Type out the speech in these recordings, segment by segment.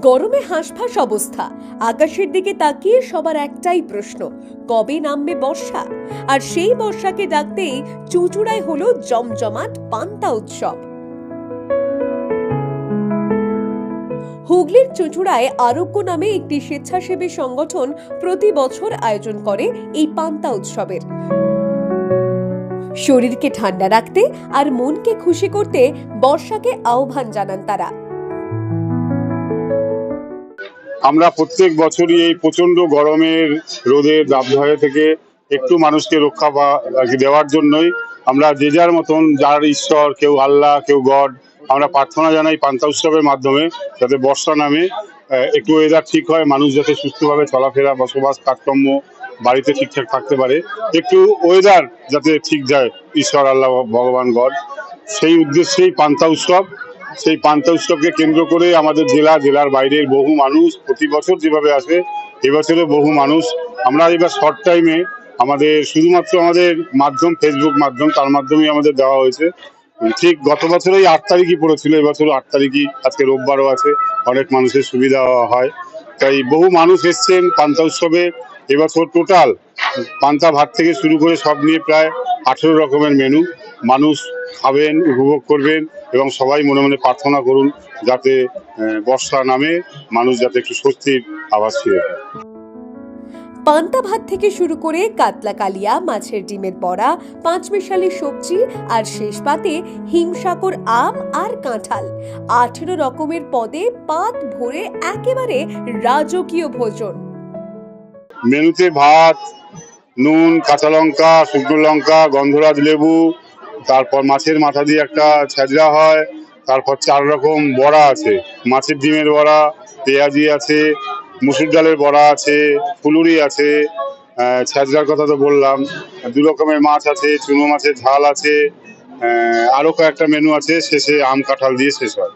গরমে হাঁসফাঁস অবস্থা। আকাশের দিকে তাকিয়ে সবার একটাই প্রশ্ন, কবে নামবে বর্ষা? আর সেই বর্ষাকে ডাকতেই চুচুড়ায় হলো জমজমাট পান্তা উৎসব। হুগলির চুঁচুড়ায় আরোগ্য নামে একটি স্বেচ্ছাসেবী সংগঠন প্রতি বছর আয়োজন করে এই পান্তা উৎসবের। শরীরকে ঠান্ডা রাখতে আর মনকে খুশি করতে বর্ষাকে আহ্বান জানান তারা। আমরা প্রত্যেক বছরই এই প্রচণ্ড গরমের রোদের দাবদাহে থেকে একটু মানুষকে রক্ষা দেওয়ার জন্যই আমরা যে যার মতন, যার ঈশ্বর, কেউ আল্লাহ, কেউ গড, আমরা প্রার্থনা জানাই পান্তা উৎসবের মাধ্যমে যাতে বর্ষা নামে একটু ওয়েদার ঠিক হয়, মানুষ যাতে সুস্থভাবে চলাফেরা, বসবাস, কাজকর্ম বাড়িতে ঠিকঠাক থাকতে পারে, একটু ওয়েদার যাতে ঠিক যায়, ঈশ্বর, আল্লাহ, ভগবান, গড, সেই উদ্দেশ্যেই পান্তা উৎসব। সেই পান্তা উৎসবকে কেন্দ্র করে আমাদের জেলা, জেলার বাইরের বহু মানুষ প্রতি বছর যেভাবে আসে, এবছরে বহু মানুষ। আমরা এবার শর্ট টাইমে আমাদের শুধুমাত্র আমাদের মাধ্যম ফেসবুক মাধ্যম, তার মাধ্যমেই আমাদের দেওয়া হয়েছে। ঠিক গত বছরই আট তারিখই পড়েছিল, এবছর আট তারিখই, আজকে রোববারও আছে, অনেক মানুষের সুবিধা হয়। তাই বহু মানুষ এসছেন পান্তা উৎসবে এবছর টোটাল পান্তা ভাত থেকে শুরু করে সব নিয়ে প্রায় আঠেরো রকমের মেনু মানুষ খাবেন, উপভোগ করবেন এবং সবাই মনে মনে প্রার্থনা করুন যাতে বর্ষা নামে মানুষ যাতে একটু স্বস্তির আভাস ফিরে পান্তা ভাত থেকে শুরু করে কাতলা কালিয়া, মাছের ডিমের বড়া, পাঁচমিশালি সবজি আর শেষ পাতে হিমসাগর আম আর কাঁঠাল। আঠেরো রকমের পদে পাত ভরে একেবারে রাজকীয় ভোজন। মেনুতে ভাত, নুন, কাঁচা লঙ্কা, শুকনো লঙ্কা, গন্ধরাজ লেবু, তারপর মাছের মাথা দিয়ে একটা ছ্যাজরা হয়, তারপর চার রকম বড়া আছে। মাছের ডিমের বড়া, পেঁয়াজি আছে, মুসুর ডালের বড়া আছে, ফুলুরি আছে ছ্যাজরার কথা তো বললাম। দু রকমের মাছ আছে, চুনো মাছের ঝাল আছে আরও কয়েকটা মেনু আছে, শেষে আম কাঁঠাল দিয়ে শেষ হয়।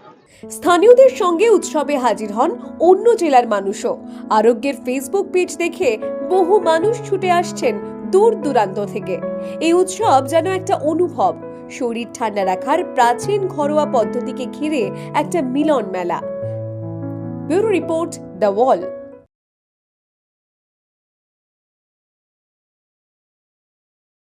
স্থানীয়দের সঙ্গে উৎসবে হাজির হন অন্য জেলার মানুষও। আরোগ্যের ফেসবুক পেজ দেখে বহু মানুষ ছুটে আসছেন দূর দূরান্ত থেকে। এই উৎসব যেন একটা অনুভব। শরীর ঠান্ডা রাখার প্রাচীন ঘরোয়া পদ্ধতিকে ঘিরে একটা মিলন মেলা ব্যুরো রিপোর্ট দ্য ওয়াল।